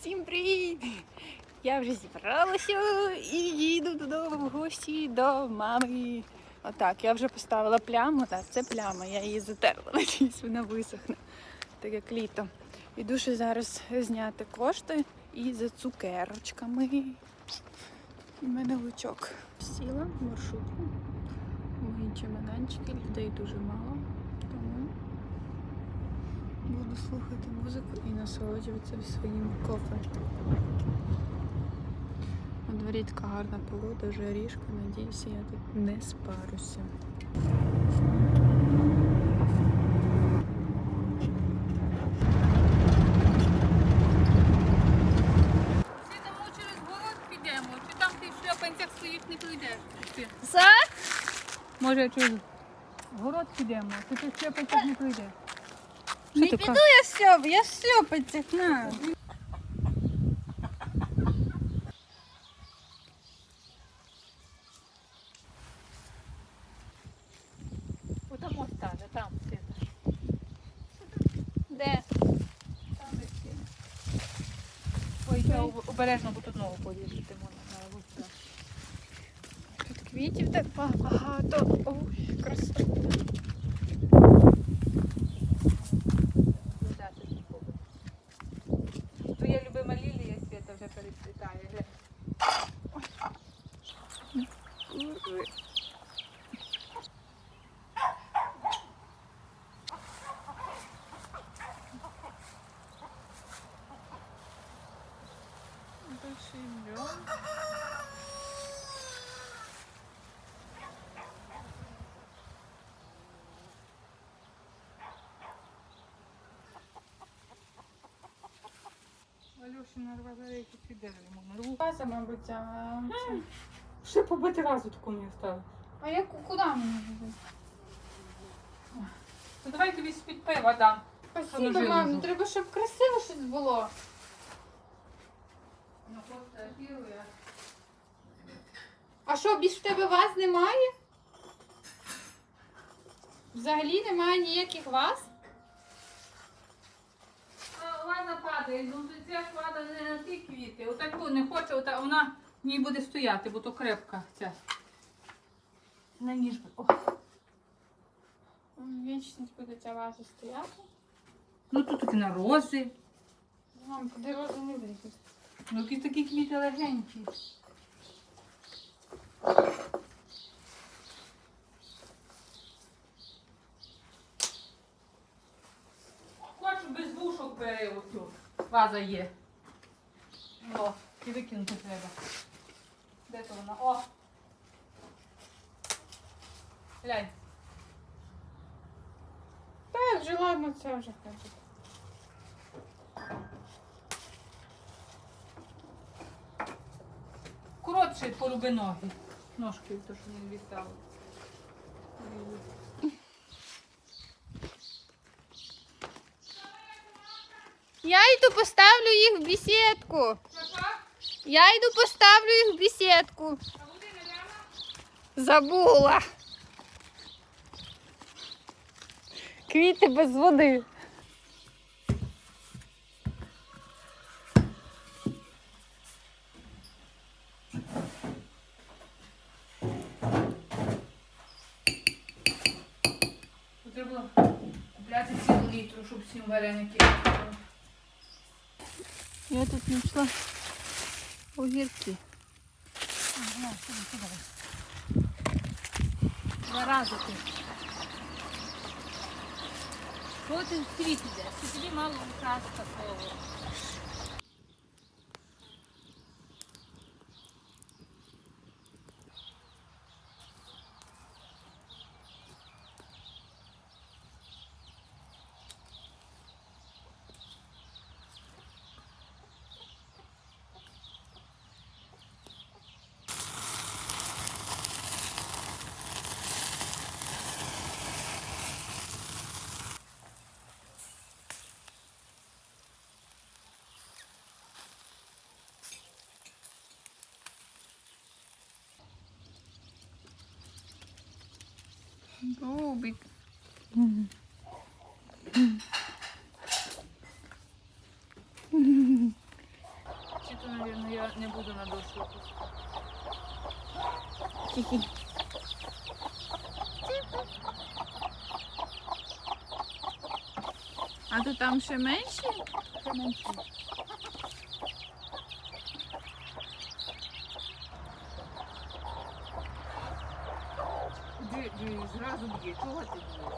Всім привіт! Я вже зібралася і їду додому в гості до мами. Отак, я вже поставила пляму, так, це пляма, я її затерла, надіюсь, вона висохне, так як літо. Іду ще зараз зняти кошти і за цукерочками. У мене лучок. Сіла в маршрутку. Мої чемоданчики, людей дуже мало, тому буду слухати музику і насолоджуватися своїм кофе. На дворі така гарна погода, жарішка, надіюся, я тут не спаруся. Чи тому через город підемо, чи там ти в шльопанцях своїх не пройдеш? Може через город підемо, ти в шльопанцях не пройдеш? Не піду я сьоп, я сьопаться на. Отам остане, там ти. Де? Там десь. Ой, я обережно, бо тут ногу порізати можна. Тут квітів так багато. げて。Валюшина рвазарейки під деревом рву. База, мабуть, а це. Ще побити разу таку не стало. А я куди мені буде? То давай тобі з-під пива дам. Спасибо, мам. ну Треба, щоб красиво щось було. Ну. А що, більш в тебе ваз немає? Взагалі немає ніяких ваз? А, Ваза ну то ця ж не на ті квіти. Отаку не хоче, ота, вона в ній буде стояти, бо то крепка ця. На ніж. О. Вічність буде ця ваза стояти. Ну тут такі на рози. Мам, куди рози не влізуть? Ну які такі квіти легенькі. Хочу без вушок бери оцю. Ваза є. О, і викинути треба. Де то вона? О! Глянь. Так, вже ладно, це вже хоче. Коротше, поруби ноги. Ножки, то що не відстало. Я йду поставлю їх в бесідку. Я йду поставлю їх в бесідку. Забула. Квіти без води. Треба купляти цілу літру, щоб всім вареники. Я тут знайшла огірки. Ага, сюди, сюди. Два рази ти. Що ти в світ іде? Чи тобі мало украсти такого? Бубик. я не буду на дошку. Хі-хі. А то там ще менші? Це менше. Ди- ди- Зразу б'є, чого ти б'єш?